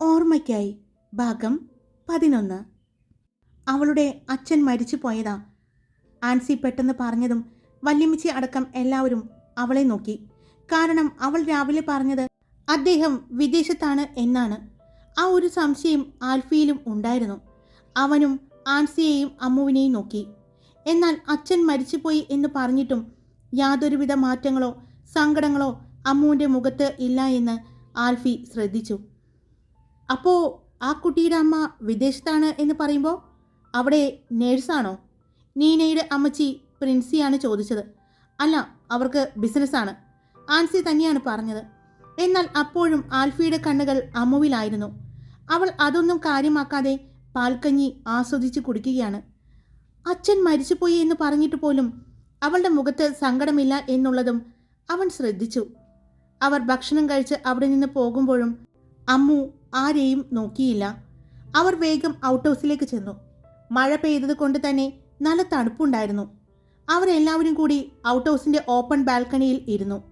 ഓർമ്മയ്ക്കായി. ഭാഗം പതിനൊന്ന്. അവളുടെ അച്ഛൻ മരിച്ചു പോയതാ. ആൻസി പെട്ടെന്ന് പറഞ്ഞതും വല്യമ്മച്ചി അടക്കം എല്ലാവരും അവളെ നോക്കി. കാരണം അവൾ രാവിലെ പറഞ്ഞത് അദ്ദേഹം വിദേശത്താണ് എന്നാണ്. ആ ഒരു സംശയം ആൽഫിയിലും ഉണ്ടായിരുന്നു. അവനും ആൻസിയെയും അമ്മുവിനെയും നോക്കി. എന്നാൽ അച്ഛൻ മരിച്ചുപോയി എന്ന് പറഞ്ഞിട്ടും യാതൊരുവിധ മാറ്റങ്ങളോ സങ്കടങ്ങളോ അമ്മുവിന്റെ മുഖത്ത് ഇല്ല എന്ന് ആൽഫി ശ്രദ്ധിച്ചു. അപ്പോൾ ആ കുട്ടിയുടെ അമ്മ വിദേശത്താണ് എന്ന് പറയുമ്പോൾ അവിടെ നേഴ്സാണോ? നീനയുടെ അമ്മച്ചി പ്രിൻസിയാണ് ചോദിച്ചത്. അല്ല അവർക്ക് ബിസിനസ്സാണ്. ആൻസി തന്നെയാണ് പറഞ്ഞത്. എന്നാൽ അപ്പോഴും ആൽഫിയുടെ കണ്ണുകൾ അമ്മുവിലായിരുന്നു. അവൾ അതൊന്നും കാര്യമാക്കാതെ പാൽക്കഞ്ഞി ആസ്വദിച്ച് കുടിക്കുകയാണ്. അച്ഛൻ മരിച്ചുപോയി എന്ന് പറഞ്ഞിട്ട് പോലും അവളുടെ മുഖത്ത് സങ്കടമില്ല എന്നുള്ളതും അവൻ ശ്രദ്ധിച്ചു. അവർ ഭക്ഷണം കഴിച്ച് അവിടെ നിന്ന് പോകുമ്പോഴും അമ്മു ആരെയും നോക്കിയില്ല. അവർ വേഗം ഔട്ട് ഹൗസിലേക്ക് ചെന്നു. മഴ പെയ്തത് കൊണ്ട് തന്നെ നല്ല തണുപ്പുണ്ടായിരുന്നു. അവരെല്ലാവരും കൂടി ഔട്ട് ഹൗസിന്റെ ഓപ്പൺ ബാൽക്കണിയിൽ ഇരുന്നു.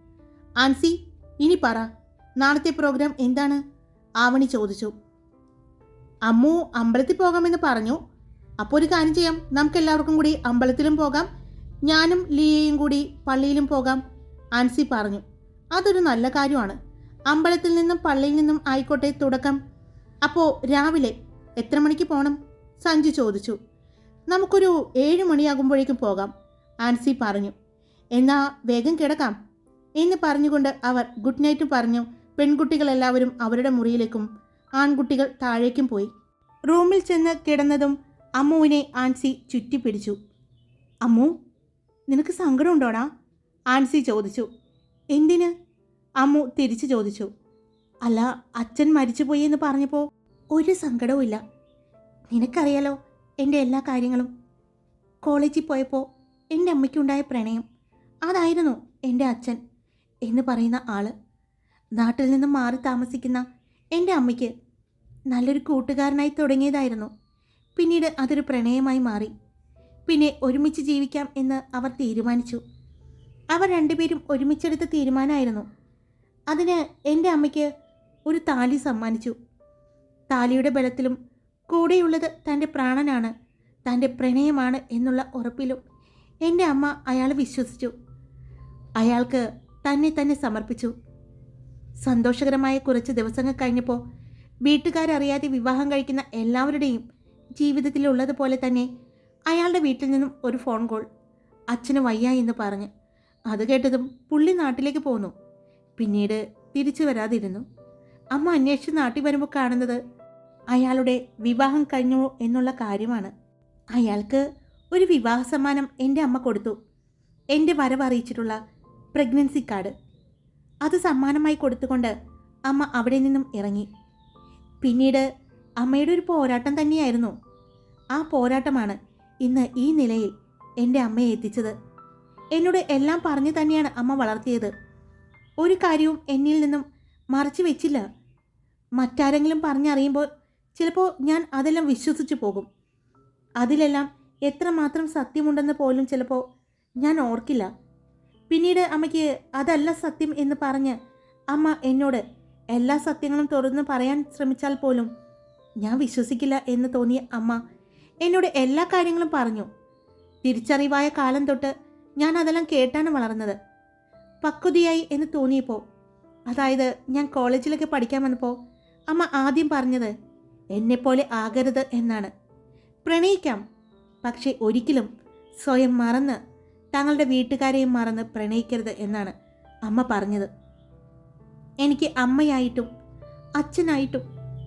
ആൻസി ഇനി പറ നാളത്തെ പ്രോഗ്രാം എന്താണ്? ആവണി ചോദിച്ചു. അമ്മു അമ്പലത്തിൽ പോകാമെന്ന് പറഞ്ഞു. അപ്പോൾ ഒരു കാര്യം ചെയ്യാം. നമുക്ക് എല്ലാവർക്കും കൂടി അമ്പലത്തിലും പോകാം. ഞാനും ലിയയും കൂടി പള്ളിയിലും പോകാം. ആൻസി പറഞ്ഞു. അതൊരു നല്ല കാര്യമാണ്. അമ്പലത്തിൽ നിന്നും പള്ളിയിൽ നിന്നും ആയിക്കോട്ടെ തുടക്കം. അപ്പോൾ രാവിലെ എത്ര മണിക്ക് പോകണം സഞ്ജു ചോദിച്ചു. നമുക്കൊരു ഏഴ് മണിയാകുമ്പോഴേക്കും പോകാം ആൻസി പറഞ്ഞു. എന്നാ വേഗം കിടക്കാം എന്ന് പറഞ്ഞുകൊണ്ട് അവർ ഗുഡ് നൈറ്റ് പറഞ്ഞു. പെൺകുട്ടികളെല്ലാവരും അവരുടെ മുറിയിലേക്കും ആൺകുട്ടികൾ താഴേക്കും പോയി. റൂമിൽ ചെന്ന് കിടന്നതും അമ്മുവിനെ ആൻസി ചുറ്റിപ്പിടിച്ചു അമ്മു നിനക്ക് സങ്കടമുണ്ടോടാ? ആൻസി ചോദിച്ചു. എന്തിന്? അമ്മു തിരിച്ചു ചോദിച്ചു. അല്ല അച്ഛൻ മരിച്ചുപോയി എന്ന് പറഞ്ഞപ്പോൾ ഒരു സങ്കടവും ഇല്ല. നിനക്കറിയാലോ എന്റെ എല്ലാ കാര്യങ്ങളും. കോളേജിൽ പോയപ്പോൾ എന്റെ അമ്മയ്ക്കുണ്ടായ പ്രണയം. അതായിരുന്നു എന്റെ അച്ഛൻ എന്ന് പറയുന്ന ആൾ. നാട്ടിൽ നിന്ന് മാറി താമസിക്കുന്ന എന്റെ അമ്മയ്ക്ക് നല്ലൊരു കൂട്ടുകാരനായി തുടങ്ങിയതായിരുന്നു. പിന്നീട് അതൊരു പ്രണയമായി മാറി. പിന്നെ ഒരുമിച്ച് ജീവിക്കാം എന്ന് അവർ തീരുമാനിച്ചു. അവർ രണ്ടുപേരും ഒരുമിച്ചെടുത്ത തീരുമാനമായിരുന്നു. അതിന് എന്റെ അമ്മയ്ക്ക് ഒരു താലി സമ്മാനിച്ചു. താലിയുടെ ബലത്തിലും കൂടെയുള്ളത് തന്റെ പ്രാണനാണ് തന്റെ പ്രണയമാണ് എന്നുള്ള ഉറപ്പിലും എന്റെ അമ്മ അയാളെ വിശ്വസിച്ചു. അയാൾക്ക് തന്നെ തന്നെ സമർപ്പിച്ചു. സന്തോഷകരമായ കുറച്ച് ദിവസങ്ങൾ കഴിഞ്ഞപ്പോൾ വീട്ടുകാരറിയാതെ വിവാഹം കഴിക്കുന്ന എല്ലാവരുടെയും ജീവിതത്തിലുള്ളതുപോലെ തന്നെ അയാളുടെ വീട്ടിൽ നിന്നും ഒരു ഫോൺ കോൾ അച്ഛന് വയ്യ എന്ന് പറഞ്ഞ് അത് കേട്ടതും പുള്ളി നാട്ടിലേക്ക് പോന്നു. പിന്നീട് തിരിച്ചു വരാതിരുന്നു. അമ്മ അന്വേഷിച്ച് നാട്ടിൽ വരുമ്പോൾ കാണുന്നത് അയാളുടെ വിവാഹം കഴിഞ്ഞു എന്നുള്ള കാര്യമാണ്. അയാൾക്ക് ഒരു വിവാഹ സമ്മാനം എന്റെ അമ്മ കൊടുത്തു. എന്റെ വരവ് അറിയിച്ചിട്ടുള്ള പ്രഗ്നൻസി കാർഡ്. അത് സമ്മാനമായി കൊടുത്തുകൊണ്ട് അമ്മ അവിടെ നിന്നും ഇറങ്ങി. പിന്നീട് അമ്മയുടെ ഒരു പോരാട്ടം തന്നെയായിരുന്നു. ആ പോരാട്ടമാണ് ഇന്ന് ഈ നിലയിൽ എന്റെ അമ്മയെ എത്തിച്ചത്. എന്നോട് എല്ലാം പറഞ്ഞു തന്നെയാണ് അമ്മ വളർത്തിയത്. ഒരു കാര്യവും എന്നിൽ നിന്നും മറച്ചു വെച്ചില്ല. മറ്റാരെങ്കിലും പറഞ്ഞറിയുമ്പോൾ ചിലപ്പോൾ ഞാൻ അതെല്ലാം വിശ്വസിച്ചു പോകും. അതിലെല്ലാം എത്രമാത്രം സത്യമുണ്ടെന്ന് പോലും ചിലപ്പോൾ ഞാൻ ഓർക്കില്ല. പിന്നീട് അമ്മയ്ക്ക് അതല്ല സത്യം എന്ന് പറഞ്ഞ് അമ്മ എന്നോട് എല്ലാ സത്യങ്ങളും തുറന്ന് പറയാൻ ശ്രമിച്ചാൽ പോലും ഞാൻ വിശ്വസിക്കില്ല എന്ന് തോന്നിയ അമ്മ എന്നോട് എല്ലാ കാര്യങ്ങളും പറഞ്ഞു. തിരിച്ചറിവായ കാലം തൊട്ട് ഞാൻ അതെല്ലാം കേട്ടാണ് വളർന്നത്. പക്വതയായി എന്ന് തോന്നിയപ്പോൾ അതായത് ഞാൻ കോളേജിലൊക്കെ പഠിക്കാൻ വന്നപ്പോൾ അമ്മ ആദ്യം പറഞ്ഞത് എന്നെപ്പോലെ ആകരുത് എന്നാണ്. പ്രണയിക്കാം പക്ഷേ ഒരിക്കലും സ്വയം മറന്ന് തങ്ങളുടെ വീട്ടുകാരെയും മറന്ന് പ്രണയിക്കരുത് എന്നാണ് അമ്മ പറഞ്ഞത്. എനിക്ക് അമ്മയായിട്ടും അച്ഛനായിട്ടും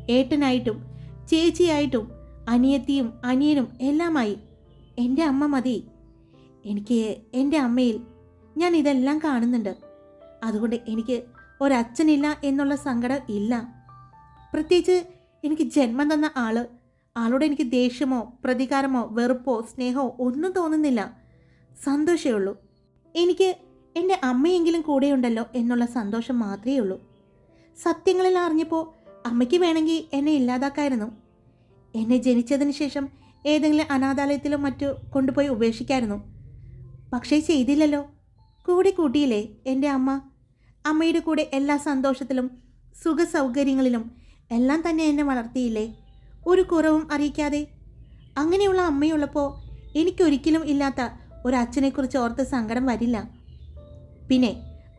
ഏട്ടനായിട്ടും ചേച്ചിയായിട്ടും അനിയത്തിയും അനിയനും എല്ലാമായി എന്റെ അമ്മ മതി. എനിക്ക് എന്റെ അമ്മയിൽ ഞാൻ ഇതെല്ലാം കാണുന്നുണ്ട്. അതുകൊണ്ട് എനിക്ക് ഒരച്ഛനില്ല എന്നുള്ള സങ്കടം ഇല്ല. പ്രത്യേകിച്ച് എനിക്ക് ജന്മം തന്ന ആൾ ആളോട് എനിക്ക് ദേഷ്യമോ പ്രതികാരമോ വെറുപ്പോ സ്നേഹമോ ഒന്നും തോന്നുന്നില്ല. സന്തോഷമേ ഉള്ളൂ. എനിക്ക് എന്റെ അമ്മയെങ്കിലും കൂടെയുണ്ടല്ലോ എന്നുള്ള സന്തോഷം മാത്രമേ ഉള്ളൂ. സത്യങ്ങളിൽ അറിഞ്ഞപ്പോൾ അമ്മയ്ക്ക് വേണമെങ്കിൽ എന്നെ ഇല്ലാതാക്കായിരുന്നു. എന്നെ ജനിച്ചതിന് ശേഷം ഏതെങ്കിലും അനാഥാലയത്തിലോ മറ്റോ കൊണ്ടുപോയി ഉപേക്ഷിക്കായിരുന്നു. പക്ഷേ ചെയ്തില്ലല്ലോ. കൂടെ കൂട്ടിയില്ലേ എന്റെ അമ്മ? അമ്മയുടെ കൂടെ എല്ലാ സന്തോഷത്തിലും സുഖ സൗകര്യങ്ങളിലും എല്ലാം തന്നെ എന്നെ വളർത്തിയില്ലേ? ഒരു കുറവും അറിയിക്കാതെ. അങ്ങനെയുള്ള അമ്മയുള്ളപ്പോൾ എനിക്കൊരിക്കലും ഇല്ലാത്ത ഒരു അച്ഛനെക്കുറിച്ച് ഓർത്ത് സങ്കടം വരില്ല. പിന്നെ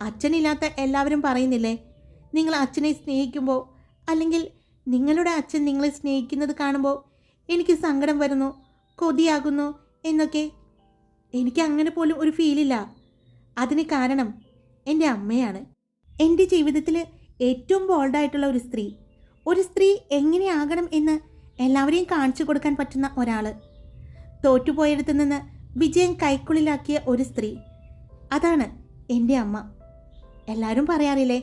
അച്ഛനില്ലാത്ത എല്ലാവരും പറയുന്നില്ലേ നിങ്ങൾ അച്ഛനെ സ്നേഹിക്കുമ്പോൾ അല്ലെങ്കിൽ നിങ്ങളുടെ അച്ഛൻ നിങ്ങളെ സ്നേഹിക്കുന്നത് കാണുമ്പോൾ എനിക്ക് സങ്കടം വരുന്നു കൊതിയാകുന്നു എന്നൊക്കെ. എനിക്ക് അങ്ങനെ പോലും ഒരു ഫീലില്ല അതിന് കാരണം എന്റെ അമ്മയാണ്. എന്റെ ജീവിതത്തിൽ ഏറ്റവും ബോൾഡായിട്ടുള്ള ഒരു സ്ത്രീ. ഒരു സ്ത്രീ എങ്ങനെയാകണം എന്ന് എല്ലാവരെയും കാണിച്ചു കൊടുക്കാൻ പറ്റുന്ന ഒരാൾ തോറ്റുപോയടത്തു നിന്ന് വിജയം കൈക്കുള്ളിലാക്കിയ ഒരു സ്ത്രീ. അതാണ് എന്റെ അമ്മ. എല്ലാവരും പറയാറില്ലേ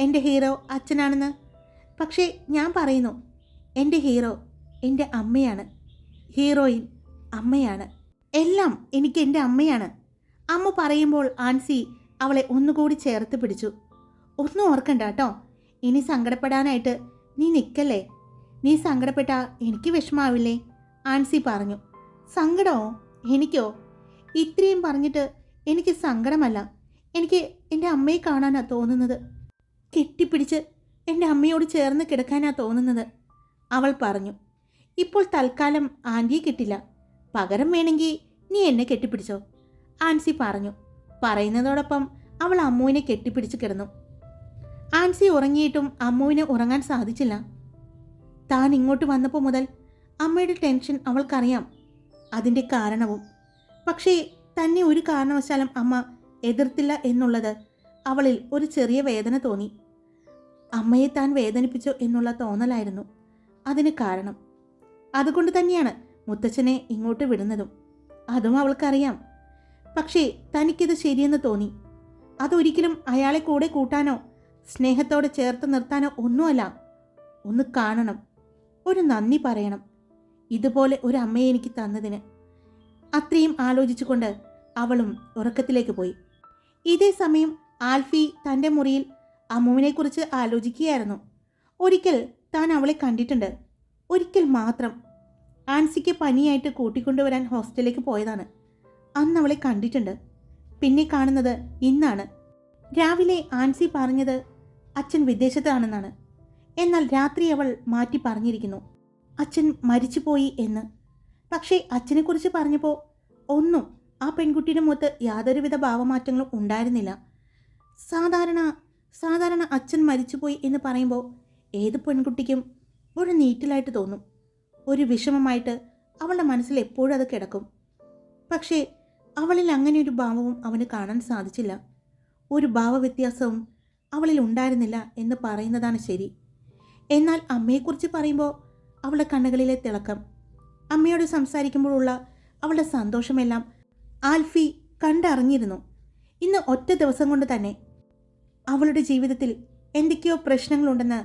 എന്റെ ഹീറോ അച്ഛനാണെന്ന്. പക്ഷേ ഞാൻ പറയുന്നു എന്റെ ഹീറോ എന്റെ അമ്മയാണ്. ഹീറോയിൻ അമ്മയാണ്. എല്ലാം എനിക്ക് എന്റെ അമ്മയാണ്. അമ്മ പറയുമ്പോൾ ആൻസി അവളെ ഒന്നുകൂടി ചേർത്ത് പിടിച്ചു. ഒന്നും ഓർക്കണ്ട കേട്ടോ. ഇനി സങ്കടപ്പെടാനായിട്ട് നീ നിൽക്കല്ലേ നീ സങ്കടപ്പെട്ടാ എനിക്ക് വിഷമാവില്ലേ? ആൻസി പറഞ്ഞു. സങ്കടമോ? എനിക്കോ? ഇത്രയും പറഞ്ഞിട്ട് എനിക്ക് സങ്കടമല്ല. എനിക്ക് എന്റെ അമ്മയെ കാണാനാണ് തോന്നുന്നത്. കെട്ടിപ്പിടിച്ച് എന്റെ അമ്മയോട് ചേർന്ന് കിടക്കാനാണ് തോന്നുന്നത്. അവൾ പറഞ്ഞു. ഇപ്പോൾ തൽക്കാലം ആന്റിയെ കിട്ടില്ല. പകരം വേണമെങ്കിൽ നീ എന്നെ കെട്ടിപ്പിടിച്ചോ. ആൻസി പറഞ്ഞു. പറയുന്നതോടൊപ്പം അവൾ അമ്മുവിനെ കെട്ടിപ്പിടിച്ച് കിടന്നു. ആൻസി ഉറങ്ങിയിട്ടും അമ്മുവിന് ഉറങ്ങാൻ സാധിച്ചില്ല. താൻ ഇങ്ങോട്ട് വന്നപ്പോൾ മുതൽ അമ്മയുടെ ടെൻഷൻ അവൾക്കറിയാം. അതിന്റെ കാരണവും. പക്ഷേ തന്നെ ഒരു കാരണവശാലും അമ്മ എതിർത്തില്ല എന്നുള്ളത് അവളിൽ ഒരു ചെറിയ വേദന തോന്നി. അമ്മയെ താൻ വേദനിപ്പിച്ചോ എന്നുള്ള തോന്നലായിരുന്നു. അതിന് കാരണം. അതുകൊണ്ട് തന്നെയാണ് മുത്തച്ഛനെ ഇങ്ങോട്ട് വിടുന്നതും. അതും അവൾക്കറിയാം. പക്ഷേ തനിക്കിത് ശരിയെന്ന് തോന്നി. അതൊരിക്കലും അയാളെ കൂടെ കൂട്ടാനോ സ്നേഹത്തോടെ ചേർത്ത് നിർത്താനോ ഒന്നുമല്ല. ഒന്ന് കാണണം. ഒരു നന്ദി പറയണം. ഇതുപോലെ ഒരു അമ്മയെ എനിക്ക് തന്നതിന്. അത്രയും ആലോചിച്ചുകൊണ്ട് അവളും ഉറക്കത്തിലേക്ക് പോയി. ഇതേ സമയം ആൽഫി തന്റെ മുറിയിൽ അമ്മുവിനെക്കുറിച്ച് ആലോചിക്കുകയായിരുന്നു. ഒരിക്കൽ താൻ അവളെ കണ്ടിട്ടുണ്ട്. ഒരിക്കൽ മാത്രം. ആൻസിക്ക് പനിയായിട്ട് കൂട്ടിക്കൊണ്ടുവരാൻ ഹോസ്റ്റലിലേക്ക് പോയതാണ്. അന്ന് അവളെ കണ്ടിട്ടുണ്ട്. പിന്നെ കാണുന്നത് ഇന്നാണ്. രാവിലെ ആൻസി പറഞ്ഞത് അച്ഛൻ വിദേശത്താണെന്നാണ്. എന്നാൽ രാത്രി അവൾ മാറ്റി പറഞ്ഞിരിക്കുന്നു. അച്ഛൻ മരിച്ചുപോയി എന്ന്. പക്ഷേ അച്ഛനെക്കുറിച്ച് പറഞ്ഞപ്പോൾ ഒന്നും ആ പെൺകുട്ടിയുടെ മുഖത്ത് യാതൊരുവിധ ഭാവമാറ്റങ്ങളും ഉണ്ടായിരുന്നില്ല. സാധാരണ സാധാരണ അച്ഛൻ മരിച്ചുപോയി എന്ന് പറയുമ്പോൾ ഏത് പെൺകുട്ടിക്കും ഒരു നീറ്റിലായിട്ട് തോന്നും. ഒരു വിഷമമായിട്ട് അവളുടെ മനസ്സിൽ എപ്പോഴും അത് കിടക്കും. പക്ഷേ അവളിൽ അങ്ങനെ ഒരു ഭാവവും അവന് കാണാൻ സാധിച്ചില്ല. ഒരു ഭാവവ്യത്യാസവും അവളിൽ ഉണ്ടായിരുന്നില്ല എന്ന് പറയുന്നതാണ് ശരി. എന്നാൽ അമ്മയെക്കുറിച്ച് പറയുമ്പോൾ അവളുടെ കണ്ണുകളിലെ തിളക്കം അമ്മയോട് സംസാരിക്കുമ്പോഴുള്ള അവളുടെ സന്തോഷമെല്ലാം ആൽഫി കണ്ടറിഞ്ഞിരുന്നു. ഇന്ന് ഒറ്റ ദിവസം കൊണ്ട് തന്നെ അവളുടെ ജീവിതത്തിൽ എന്തൊക്കെയോ പ്രശ്നങ്ങളുണ്ടെന്ന്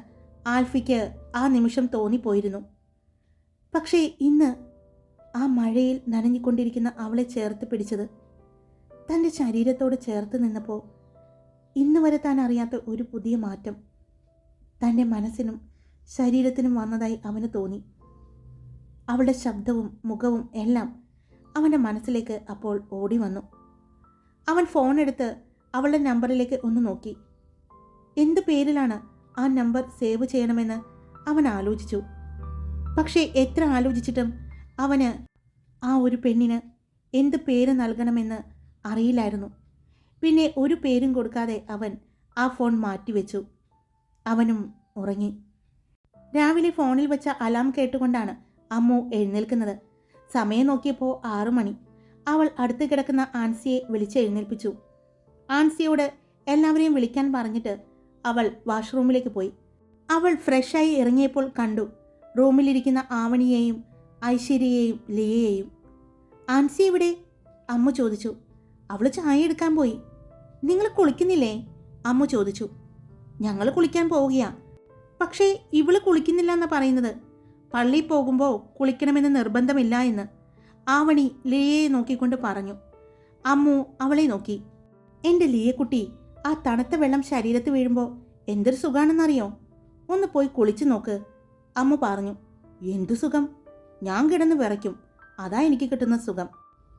ആൽഫിക്ക് ആ നിമിഷം തോന്നിപ്പോയിരുന്നു. പക്ഷേ ഇന്ന് ആ മഴയിൽ നനഞ്ഞിക്കൊണ്ടിരിക്കുന്ന അവളെ ചേർത്ത് പിടിച്ചത്. തന്റെ ശരീരത്തോട് ചേർത്ത് നിന്നപ്പോൾ ഇന്ന് വരെ താൻ അറിയാത്ത ഒരു പുതിയ മാറ്റം തന്റെ മനസ്സിനും ശരീരത്തിനും വന്നതായി അവന് തോന്നി. അവളുടെ ശബ്ദവും മുഖവും എല്ലാം അവന്റെ മനസ്സിലേക്ക് അപ്പോൾ ഓടി വന്നു. അവൻ ഫോൺ എടുത്ത് അവളുടെ നമ്പറിലേക്ക് ഒന്ന് നോക്കി. എന്ത് പേരിലാണ് ആ നമ്പർ സേവ് ചെയ്യണമെന്ന് അവൻ ആലോചിച്ചു. പക്ഷേ എത്ര ആലോചിച്ചിട്ടും അവന് ആ ഒരു പെണ്ണിന് എന്ത് പേര് നൽകണമെന്ന് അറിയില്ലായിരുന്നു. പിന്നെ ഒരു പേരും കൊടുക്കാതെ അവൻ ആ ഫോൺ മാറ്റിവെച്ചു. അവനും ഉറങ്ങി. രാവിലെ ഫോണിൽ വെച്ച അലാം കേട്ടുകൊണ്ടാണ് അമ്മു എഴുന്നേൽക്കുന്നത്. സമയം നോക്കിയപ്പോൾ ആറു മണി. അവൾ അടുത്ത് കിടക്കുന്ന ആൻസിയെ വിളിച്ചെഴുന്നേൽപ്പിച്ചു ആൻസിയോട് എല്ലാവരെയും വിളിക്കാൻ പറഞ്ഞിട്ട് അവൾ വാഷ്റൂമിലേക്ക് പോയി. അവൾ ഫ്രഷായി ഇറങ്ങിയപ്പോൾ കണ്ടു. റൂമിലിരിക്കുന്ന ആവണിയെയും ഐശ്വര്യയെയും ലിയയെയും ആൻസി എവിടെ? അമ്മ ചോദിച്ചു. അവൾ ചായ എടുക്കാൻ പോയി. നിങ്ങൾ കുളിക്കുന്നില്ലേ? അമ്മ ചോദിച്ചു. ഞങ്ങൾ കുളിക്കാൻ പോവുകയാ. പക്ഷേ ഇവൾ കുളിക്കുന്നില്ല എന്നാ പറയുന്നത്. പള്ളിയിൽ പോകുമ്പോൾ കുളിക്കണമെന്ന് നിർബന്ധമില്ല എന്ന് ആവണി ലിയയെ നോക്കിക്കൊണ്ട് പറഞ്ഞു. അമ്മു അവളെ നോക്കി. എന്റെ ലിയക്കുട്ടി ആ തണുത്ത വെള്ളം ശരീരത്ത് വീഴുമ്പോൾ എന്തൊരു സുഖാണെന്നറിയോ? ഒന്ന് പോയി കുളിച്ചു നോക്ക് അമ്മ പറഞ്ഞു. എന്തു സുഖം? ഞാൻ കിടന്ന് വിറയ്ക്കും. അതാ എനിക്ക് കിട്ടുന്ന സുഖം.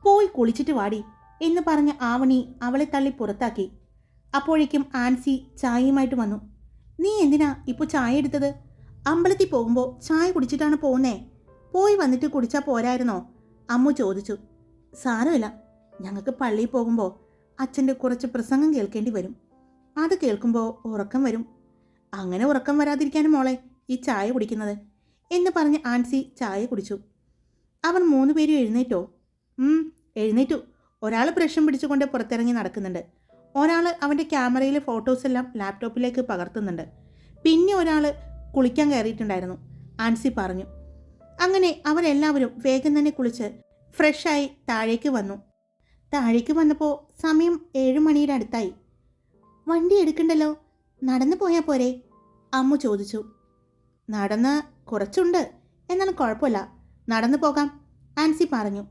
പോയി കുളിച്ചിട്ട് വാടി എന്ന് പറഞ്ഞ ആവണി അവളെ തള്ളി പുറത്താക്കി. അപ്പോഴേക്കും ആൻസി ചായയുമായിട്ട് വന്നു. നീ എന്തിനാ ഇപ്പോൾ ചായ എടുത്തത്? അമ്പലത്തിൽ പോകുമ്പോൾ ചായ കുടിച്ചിട്ടാണ് പോകുന്നേ പോയി വന്നിട്ട് കുടിച്ചാൽ പോരായിരുന്നോ? അമ്മു ചോദിച്ചു. സാരമില്ല. ഞങ്ങൾക്ക് പള്ളിയിൽ പോകുമ്പോൾ അച്ഛന്റെ കുറച്ച് പ്രസംഗം കേൾക്കേണ്ടി വരും. അത് കേൾക്കുമ്പോൾ ഉറക്കം വരും. അങ്ങനെ ഉറക്കം വരാതിരിക്കാനും മോളെ ഈ ചായ കുടിക്കുന്നത്. എന്ന് പറഞ്ഞ് ആൻസി ചായ കുടിച്ചു. അവൻ മൂന്ന് പേരും എഴുന്നേറ്റോ. എഴുന്നേറ്റു. ഒരാൾ ബ്രഷും പിടിച്ചുകൊണ്ട് പുറത്തിറങ്ങി നടക്കുന്നുണ്ട്. ഒരാൾ അവന്റെ ക്യാമറയിലെ ഫോട്ടോസ് എല്ലാം ലാപ്ടോപ്പിലേക്ക് പകർത്തുന്നുണ്ട്. പിന്നെ ഒരാൾ കുളിക്കാൻ കയറിയിട്ടുണ്ടായിരുന്നു. ആൻസി പറഞ്ഞു. അങ്ങനെ അവരെല്ലാവരും വേഗം തന്നെ കുളിച്ച് ഫ്രഷായി താഴേക്ക് വന്നു. താഴേക്ക് വന്നപ്പോൾ സമയം ഏഴ് മണിയുടെ അടുത്തായി. വണ്ടി എടുക്കണ്ടല്ലോ? നടന്നു പോയാൽ പോരെ? അമ്മു ചോദിച്ചു. നടന്ന് കുറച്ചുണ്ട്. എന്നാലും കുഴപ്പമില്ല. നടന്നു പോകാം ആൻസി പറഞ്ഞു.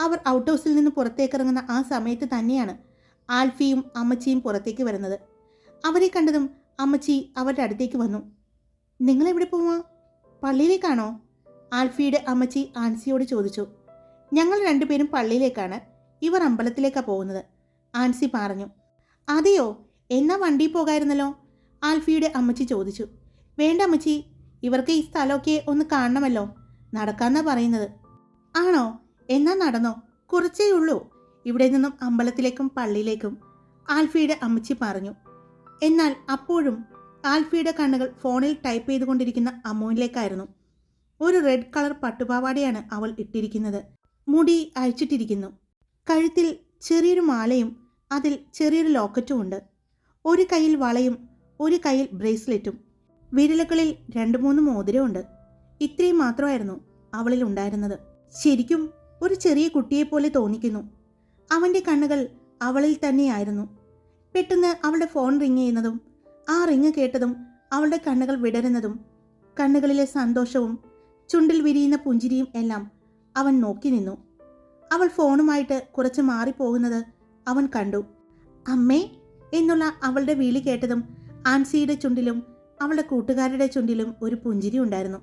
അവർ ഔട്ട് ഹൗസിൽ നിന്ന് പുറത്തേക്ക് ഇറങ്ങുന്ന ആ സമയത്ത് തന്നെയാണ് ആൽഫിയും അമ്മച്ചിയും പുറത്തേക്ക് വരുന്നത്. അവരെ കണ്ടതും അമ്മച്ചി അവരുടെ അടുത്തേക്ക് വന്നു. നിങ്ങൾ എവിടെ പോവാ? പള്ളിയിലേക്കാണോ? ആൽഫിയുടെ അമ്മച്ചി ആൻസിയോട് ചോദിച്ചു. ഞങ്ങൾ രണ്ടുപേരും പള്ളിയിലേക്കാണ്. ഇവർ അമ്പലത്തിലേക്കാണ് പോകുന്നത് ആൻസി പറഞ്ഞു. അതെയോ? എന്നാ വണ്ടി പോകായിരുന്നല്ലോ? ആൽഫിയുടെ അമ്മച്ചി ചോദിച്ചു. വേണ്ട അമ്മച്ചി ഇവർക്ക് ഈ സ്ഥലമൊക്കെ ഒന്ന് കാണണമല്ലോ. നടക്കാന്നാ പറയുന്നത്. ആണോ? എന്നാ നടന്നോ? കുറച്ചേ ഉള്ളൂ. ഇവിടെ നിന്നും അമ്പലത്തിലേക്കും പള്ളിയിലേക്കും ആൽഫിയുടെ അമ്മച്ചി പറഞ്ഞു. എന്നാൽ അപ്പോഴും ആൽഫിയുടെ കണ്ണുകൾ ഫോണിൽ ടൈപ്പ് ചെയ്തുകൊണ്ടിരിക്കുന്ന അമ്മുവിലേക്കായിരുന്നു. ഒരു റെഡ് കളർ പട്ടുപാവാടയാണ് അവൾ ഇട്ടിരിക്കുന്നത്. മുടി അഴിച്ചിട്ടിരിക്കുന്നു. കഴുത്തിൽ ചെറിയൊരു മാലയും അതിൽ ചെറിയൊരു ലോക്കറ്റും ഉണ്ട്. ഒരു കയ്യിൽ വളയും ഒരു കയ്യിൽ ബ്രേസ്ലെറ്റും. വിരലുകളിൽ രണ്ട് മൂന്ന് മോതിരമുണ്ട്. ഇത്രയും മാത്രമായിരുന്നു അവളിൽ ഉണ്ടായിരുന്നത്. ശരിക്കും ഒരു ചെറിയ കുട്ടിയെപ്പോലെ തോന്നിക്കുന്നു. അവന്റെ കണ്ണുകൾ അവളിൽ തന്നെയായിരുന്നു. പെട്ടെന്ന് അവളുടെ ഫോൺ റിങ് ചെയ്യുന്നതും ആ റിങ് കേട്ടതും അവളുടെ കണ്ണുകൾ വിടരുന്നതും കണ്ണുകളിലെ സന്തോഷവും ചുണ്ടിൽ വിരിയുന്ന പുഞ്ചിരിയും എല്ലാം അവൻ നോക്കി നിന്നു. അവൾ ഫോണുമായിട്ട് കുറച്ച് മാറിപ്പോകുന്നത് അവൻ കണ്ടു. അമ്മേ എന്നുള്ള അവളുടെ വിളി കേട്ടതും ആൻസിയുടെ ചുണ്ടിലും അവളുടെ കൂട്ടുകാരുടെ ചുണ്ടിലും ഒരു പുഞ്ചിരി ഉണ്ടായിരുന്നു.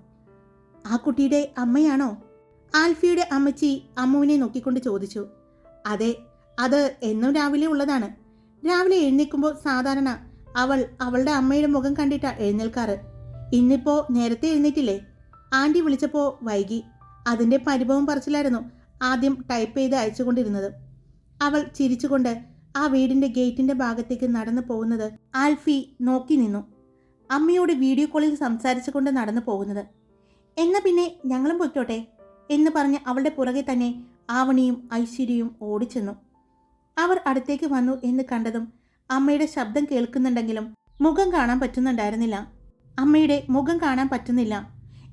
ആ കുട്ടിയുടെ അമ്മയാണോ? ആൽഫിയുടെ അമ്മച്ചി അമ്മുവിനെ നോക്കിക്കൊണ്ട് ചോദിച്ചു. അതെ അത് എന്നും രാവിലെ ഉള്ളതാണ്. രാവിലെ എഴുന്നേൽക്കുമ്പോൾ സാധാരണ അവൾ അവളുടെ അമ്മയുടെ മുഖം കണ്ടിട്ടാ എഴുന്നേൽക്കാറ്. ഇന്നിപ്പോ നേരത്തെ എഴുന്നേറ്റില്ലേ? ആന്റി വിളിച്ചപ്പോ വൈകി. അതിന്റെ പരിഭവം പറച്ചിലായിരുന്നു ആദ്യം ടൈപ്പ് ചെയ്ത് അയച്ചുകൊണ്ടിരുന്നത്. അവൾ ചിരിച്ചുകൊണ്ട് ആ വീടിന്റെ ഗേറ്റിന്റെ ഭാഗത്തേക്ക് നടന്നു പോകുന്നത് ആൽഫി നോക്കി നിന്നു. അമ്മയോട് വീഡിയോ കോളിൽ സംസാരിച്ചുകൊണ്ട് നടന്നു പോകുന്നത്. എന്നാ പിന്നെ ഞങ്ങളും പൊയ്ക്കോട്ടെ എന്ന് പറഞ്ഞ് അവളുടെ പുറകെ തന്നെ ആവണിയും ഐശ്വര്യയും ഓടിച്ചെന്നു. അവർ അടുത്തേക്ക് വന്നു എന്ന് കണ്ടതും അമ്മയുടെ ശബ്ദം കേൾക്കുന്നുണ്ടെങ്കിലും മുഖം കാണാൻ പറ്റുന്നുണ്ടായിരുന്നില്ല. അമ്മയുടെ മുഖം കാണാൻ പറ്റുന്നില്ല.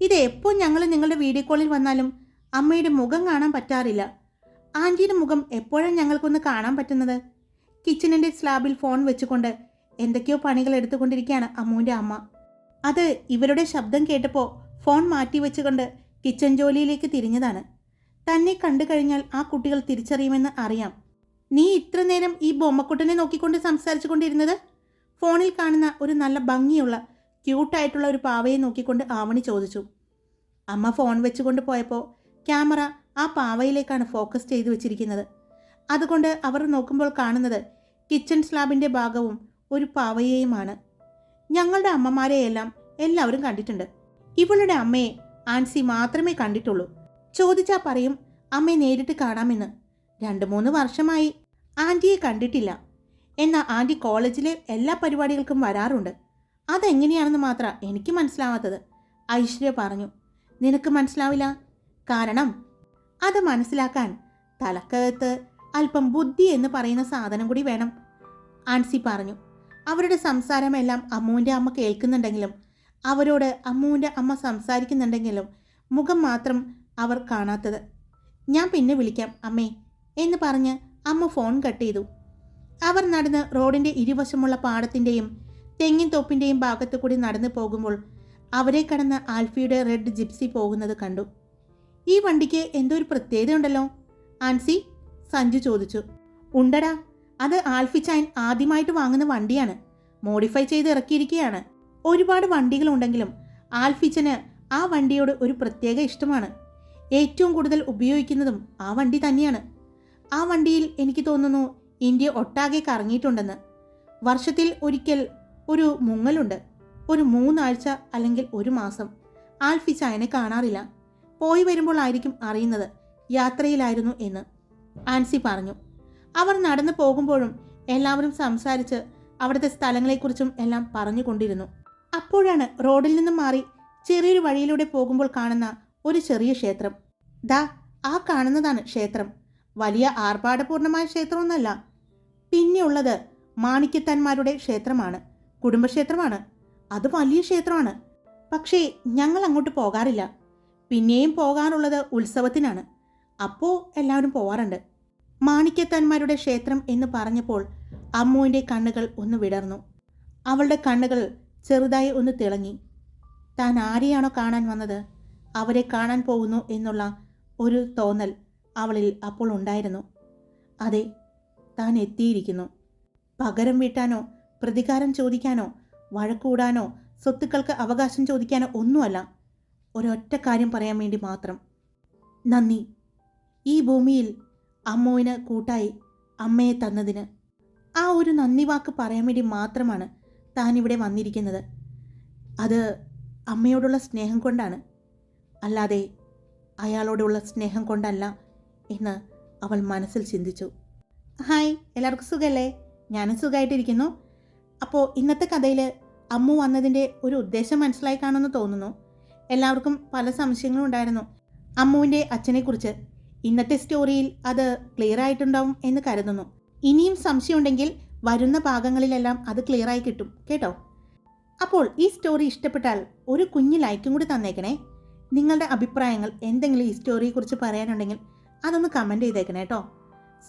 ഇത് എപ്പോൾ ഞങ്ങൾ നിങ്ങളുടെ വീഡിയോ കോളിൽ വന്നാലും അമ്മയുടെ മുഖം കാണാൻ പറ്റാറില്ല. ആന്റിയുടെ മുഖം എപ്പോഴാണ് ഞങ്ങൾക്കൊന്ന് കാണാൻ പറ്റുന്നത്? കിച്ചണിന്റെ സ്ലാബിൽ ഫോൺ വെച്ചുകൊണ്ട് എന്തൊക്കെയോ പണികൾ എടുത്തുകൊണ്ടിരിക്കുകയാണ് അമ്മുവിന്റെ അമ്മ. അത് ഇവരുടെ ശബ്ദം കേട്ടപ്പോൾ ഫോൺ മാറ്റി വെച്ചുകൊണ്ട് കിച്ചൺ ജോലിയിലേക്ക് തിരിഞ്ഞതാണ്. തന്നെ കണ്ടു കഴിഞ്ഞാൽ ആ കുട്ടികൾ തിരിച്ചറിയുമെന്ന് അറിയാം. നീ ഇത്ര നേരം ഈ ബൊമ്മക്കുട്ടനെ നോക്കിക്കൊണ്ട് സംസാരിച്ചു കൊണ്ടിരുന്നത് ഫോണിൽ കാണുന്ന ഒരു നല്ല ഭംഗിയുള്ള ക്യൂട്ടായിട്ടുള്ള ഒരു പാവയെ നോക്കിക്കൊണ്ട് ആവണി ചോദിച്ചു. അമ്മ ഫോൺ വെച്ചുകൊണ്ട് പോയപ്പോൾ ക്യാമറ ആ പാവയിലേക്കാണ് ഫോക്കസ് ചെയ്തു വെച്ചിരിക്കുന്നത്. അതുകൊണ്ട് അവർ നോക്കുമ്പോൾ കാണുന്നത് കിച്ചൺ സ്ലാബിന്റെ ഭാഗവും ഒരു പാവയെയുമാണ്. ഞങ്ങളുടെ അമ്മമാരെയെല്ലാം എല്ലാവരും കണ്ടിട്ടുണ്ട്. ഇവളുടെ അമ്മയെ ആൻസി മാത്രമേ കണ്ടിട്ടുള്ളൂ. ചോദിച്ചാൽ പറയും അമ്മയെ നേരിട്ട് കാണാമെന്ന്. രണ്ട് മൂന്ന് വർഷമായി ആന്റിയെ കണ്ടിട്ടില്ല. എന്നാൽ ആന്റി കോളേജിലെ എല്ലാ പരിപാടികൾക്കും വരാറുണ്ട്. അതെങ്ങനെയാണെന്ന് മാത്രം എനിക്ക് മനസ്സിലാവാത്തത്. ഐശ്വര്യ പറഞ്ഞു നിനക്ക് മനസ്സിലാവില്ല? കാരണം അത് മനസ്സിലാക്കാൻ തലക്കകത്ത് അല്പം ബുദ്ധി എന്ന് പറയുന്ന സാധനം കൂടി വേണം. ആൻസി പറഞ്ഞു അവരുടെ സംസാരമെല്ലാം അമ്മുവിന്റെ അമ്മ കേൾക്കുന്നുണ്ടെങ്കിലും അവരോട് അമ്മുവിന്റെ അമ്മ സംസാരിക്കുന്നുണ്ടെങ്കിലും മുഖം മാത്രം അവർ കാണാത്തത്. ഞാൻ പിന്നെ വിളിക്കാം അമ്മേ എന്ന് പറഞ്ഞ് അമ്മ ഫോൺ കട്ട് ചെയ്തു. അവർ നടന്ന് റോഡിന്റെ ഇരുവശമുള്ള പാടത്തിന്റെയും തെങ്ങിൻ തോപ്പിന്റെയും ഭാഗത്തു കൂടി നടന്നു പോകുമ്പോൾ അവരെ കടന്ന് ആൽഫിയുടെ റെഡ് ജിപ്സി പോകുന്നത് കണ്ടു. ഈ വണ്ടിക്ക് എന്തോ ഒരു പ്രത്യേകത ഉണ്ടല്ലോ ആൻസി സഞ്ജു ചോദിച്ചു. ഉണ്ടടാ അത് ആൽഫി ചൈൻ ആദ്യമായിട്ട് വാങ്ങുന്ന വണ്ടിയാണ്. മോഡിഫൈ ചെയ്ത് ഇറക്കിയിരിക്കുകയാണ്. ഒരുപാട് വണ്ടികളുണ്ടെങ്കിലും ആൽഫിച്ചന് ആ വണ്ടിയോട് ഒരു പ്രത്യേക ഇഷ്ടമാണ്. ഏറ്റവും കൂടുതൽ ഉപയോഗിക്കുന്നതും ആ വണ്ടി തന്നെയാണ്. ആ വണ്ടിയിൽ എനിക്ക് തോന്നുന്നു ഇന്ത്യ ഒട്ടാകെ കറങ്ങിയിട്ടുണ്ടെന്ന്. വർഷത്തിൽ ഒരിക്കൽ ഒരു മുങ്ങലുണ്ട്. ഒരു മൂന്നാഴ്ച അല്ലെങ്കിൽ ഒരു മാസം ആൽഫി കാണാറില്ല. പോയി വരുമ്പോൾ ആയിരിക്കും അറിയുന്നത് യാത്രയിലായിരുന്നു എന്ന്. ആൻസി പറഞ്ഞു. അവർ നടന്നു പോകുമ്പോഴും എല്ലാവരും സംസാരിച്ച് അവിടുത്തെ സ്ഥലങ്ങളെക്കുറിച്ചും എല്ലാം പറഞ്ഞുകൊണ്ടിരുന്നു. അപ്പോഴാണ് റോഡിൽ നിന്നും മാറി ചെറിയൊരു വഴിയിലൂടെ പോകുമ്പോൾ കാണുന്ന ഒരു ചെറിയ ക്ഷേത്രം. ദാ ആ കാണുന്നതാണ് ക്ഷേത്രം. വലിയ ആർഭാടപൂർണമായ ക്ഷേത്രമൊന്നല്ല പിന്നെയുള്ളത് മാണിക്യത്തന്മാരുടെ ക്ഷേത്രമാണ് കുടുംബക്ഷേത്രമാണ്. അത് വലിയ ക്ഷേത്രമാണ്. പക്ഷേ ഞങ്ങൾ അങ്ങോട്ട് പോകാറില്ല. പിന്നെയും പോകാറുള്ളത് ഉത്സവത്തിനാണ്. അപ്പോൾ എല്ലാവരും പോവാറുണ്ട്. മാണിക്യത്താന്മാരുടെ ക്ഷേത്രം എന്ന് പറഞ്ഞപ്പോൾ അമ്മുവിന്റെ കണ്ണുകൾ ഒന്ന് വിടർന്നു. അവളുടെ കണ്ണുകൾ ചെറുതായി ഒന്ന് തിളങ്ങി. താൻ ആരെയാണോ കാണാൻ വന്നത്? അവരെ കാണാൻ പോകുന്നു എന്നുള്ള ഒരു തോന്നൽ അവളിൽ അപ്പോൾ ഉണ്ടായിരുന്നു. അതെ താൻ എത്തിയിരിക്കുന്നു. പകരം വീട്ടാനോ പ്രതികാരം ചോദിക്കാനോ വഴക്കൂടാനോ സ്വത്തുക്കൾക്ക് അവകാശം ചോദിക്കാനോ ഒന്നുമല്ല. ഒരൊറ്റ കാര്യം പറയാൻ വേണ്ടി മാത്രം. നന്ദി. ഈ ഭൂമിയിൽ അമ്മുവിന് കൂട്ടായി അമ്മയെ തന്നതിന്. ആ ഒരു നന്ദി വാക്ക് പറയാൻ വേണ്ടി മാത്രമാണ് താൻ ഇവിടെ വന്നിരിക്കുന്നത്. അത് അമ്മയോടുള്ള സ്നേഹം കൊണ്ടാണ്. അല്ലാതെ അയാളോടുള്ള സ്നേഹം കൊണ്ടല്ല എന്ന് അവൾ മനസ്സിൽ ചിന്തിച്ചു. ഹായ് എല്ലാവർക്കും സുഖമല്ലേ ഞാനും സുഖമായിട്ടിരിക്കുന്നു അപ്പോൾ ഇന്നത്തെ കഥയിൽ അമ്മു വന്നതിന്റെ ഒരു ഉദ്ദേശം മനസ്സിലായി കാണുമെന്ന് തോന്നുന്നു. എല്ലാവർക്കും പല സംശയങ്ങളും ഉണ്ടായിരുന്നു. അമ്മുവിന്റെ അച്ഛനെക്കുറിച്ച് ഇന്നത്തെ സ്റ്റോറിയിൽ അത് ക്ലിയർ ആയിട്ടുണ്ടാവും എന്ന് കരുതുന്നു. ഇനിയും സംശയമുണ്ടെങ്കിൽ വരുന്ന ഭാഗങ്ങളിലെല്ലാം അത് ക്ലിയർ ആയി കിട്ടും കേട്ടോ? അപ്പോൾ ഈ സ്റ്റോറി ഇഷ്ടപ്പെട്ടാൽ ഒരു കുഞ്ഞു ലൈക്കും കൂടി തന്നേക്കണേ. നിങ്ങളുടെ അഭിപ്രായങ്ങൾ എന്തെങ്കിലും ഈ സ്റ്റോറിയെക്കുറിച്ച് പറയാനുണ്ടെങ്കിൽ അതൊന്ന് കമന്റ് ചെയ്തേക്കണേ കേട്ടോ?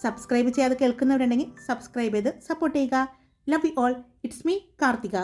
സബ്സ്ക്രൈബ് ചെയ്യാതെ കേൾക്കുന്നവരുണ്ടെങ്കിൽ സബ്സ്ക്രൈബ് ചെയ്ത് സപ്പോർട്ട് ചെയ്യുക. Love you all it's me Karthika.